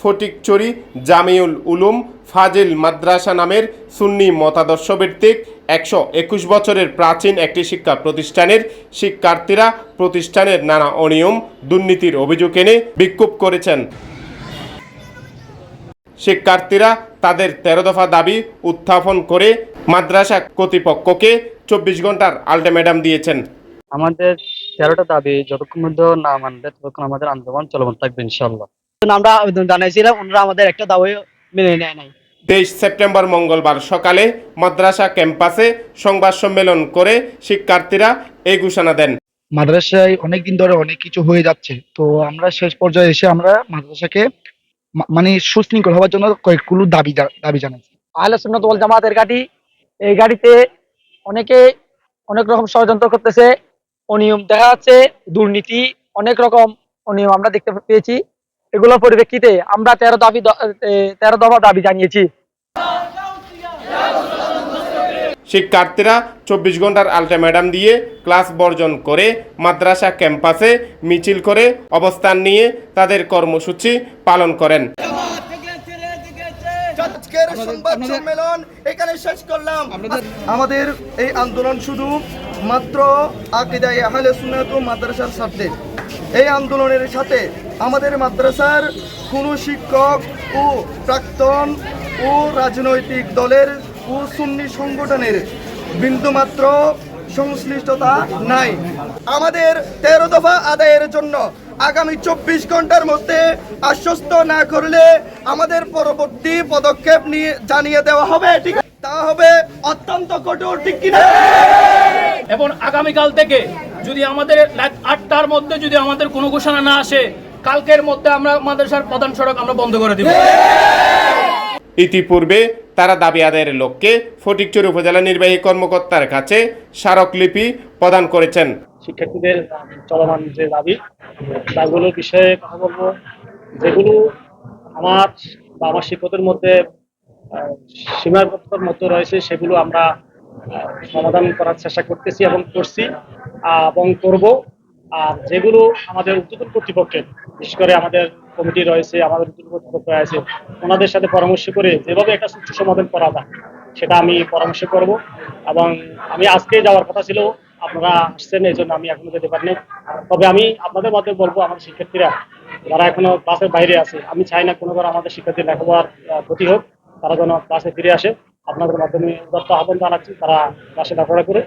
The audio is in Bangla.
ফটিকচুরি জামিউল উলুম, ফাজিল মাদ্রাসা নামের সুন্নি মতাদর্শ ভিত্তিক একশো একুশ বছরের প্রাচীন একটি শিক্ষা প্রতিষ্ঠানের শিক্ষার্থীরা প্রতিষ্ঠানের নানা অনিয়ম, দুর্নীতির অভিযোগ এনে বিক্ষোভ করেছেন। শিক্ষার্থীরা তাদের তেরো দফা দাবি উত্থাপন করে মাদ্রাসা কর্তৃপক্ষকে চব্বিশ ঘণ্টার আল্টিমেটাম দিয়েছেন। আমাদের তেরোটা দাবি যতক্ষণ পর্যন্ত না মানবে ততক্ষণ আমাদের আন্দোলন চলমান থাকবে ইনশাল্লাহ আমরা আবেদন জানাইছিলাম ওনারা আমাদের একটা দাবি মেনে নেয় নাই। তেইশ সেপ্টেম্বর মঙ্গলবার সকালে মাদ্রাসা ক্যাম্পাসে সংবাদ সম্মেলন করে শিক্ষার্থীরা এই ঘোষণা দেন। মাদ্রাসায় অনেকদিন ধরে অনেক কিছু হয়ে যাচ্ছে। তো আমরা শেষ পর্যায়ে এসে আমরা মাদ্রাসাকে মা- মানে সুশৃঙ্খল হওয়ার জন্য কয়েকগুলো দাবি দাবি জানাচ্ছি। আহলে সুন্নাত ওয়াল জামাতের গাড়ি এই গাড়িতে অনেকে অনেক রকম ষড়যন্ত্র করতেছে। অনিয়ম দেখা যাচ্ছে দুর্নীতি অনেক রকম অনিয়ম আমরা দেখতে পেয়েছি। এগুলোর পরিপ্রেক্ষিতে আমরা তেরো দাবি দ- তেরো দফা দাবি জানিয়েছি। শিক্ষার্থীরা চব্বিশ ঘণ্টার আল্টিমেটাম দিয়ে ক্লাস বর্জন করে মাদ্রাসা ক্যাম্পাসে মিছিল করে অবস্থান নিয়ে তাদের কর্মসূচি পালন করেন। আজকের সংবাদ সম্মেলন এখানে শেষ করলাম। আমাদের এই আন্দোলন শুধু মাত্র আকিদায় আহলে সুন্নাত ও মাদ্রাসার স্বার্থে এই আন্দোলনের সাথে আমাদের মাদ্রাসার কোনো শিক্ষক ও প্রাক্তন ও রাজনৈতিক দলের ও সুন্নি সংগঠনের বিন্দুমাত্র সংশ্লিষ্টতা নাই। আমাদের তেরো দফা আদায়ের জন্য আগামী চব্বিশ ঘণ্টার মধ্যে আশ্বস্ত না করলে আমাদের পরবর্তী পদক্ষেপ নিয়ে জানিয়ে দেওয়া হবে, ঠিক তা হবে অত্যন্ত কঠোর, ঠিক কিনা? এবং আগামীকাল থেকে যদি আমাদের আটটার মধ্যে যদি আমাদের কোনো ঘোষণা না আসে কালকের মধ্যে আমরা মাদ্রাসার প্রধান সড়ক আমরা বন্ধ করে দিব। ইতিপূর্বে তারা দাবি আদায়ের লক্ষ্যে ফটিকচুর উপজেলা নির্বাহী কর্মকর্তার কাছে স্মারকলিপি প্রদান করেছেন। শিক্ষার্থীদের চলমান যে দাবি তাগুলোর বিষয়ে কথা বলব। যেগুলো আমার বা আমার শিক্ষকদের মধ্যে আহ, সীমাবদ্ধতার মধ্যে রয়েছে সেগুলো আমরা সমাধান করার চেষ্টা করতেছি এবং করছি, এবং করব। আর যেগুলো আমাদের উদ্যোতন কর্তৃপক্ষের বিশেষ করে আমাদের কমিটি রয়েছে, আমাদের উদ্যোতন কর্তৃপক্ষ রয়েছে ওনাদের সাথে পরামর্শ করে যেভাবে একটা সুষ্ঠু সমাধান করা যায়, সেটা আমি পরামর্শ করব। এবং আমি আজকে যাওয়ার কথা ছিল, আপনারা আসছেন এই জন্য আমি এখনও যেতে পারিনি। তবে আমি আপনাদের মাধ্যমে বলব, আমাদের শিক্ষার্থীরা, যারা এখনও ক্লাসের বাইরে আছে, আমি চাই না কোনোবার আমাদের শিক্ষার্থী লেখাপড়ার ক্ষতি হোক, তারা যেন ক্লাসে ফিরে আসে। আপনাদের মাধ্যমে দত্ত আহ্বান জানাচ্ছি তারা ক্লাসে করে করে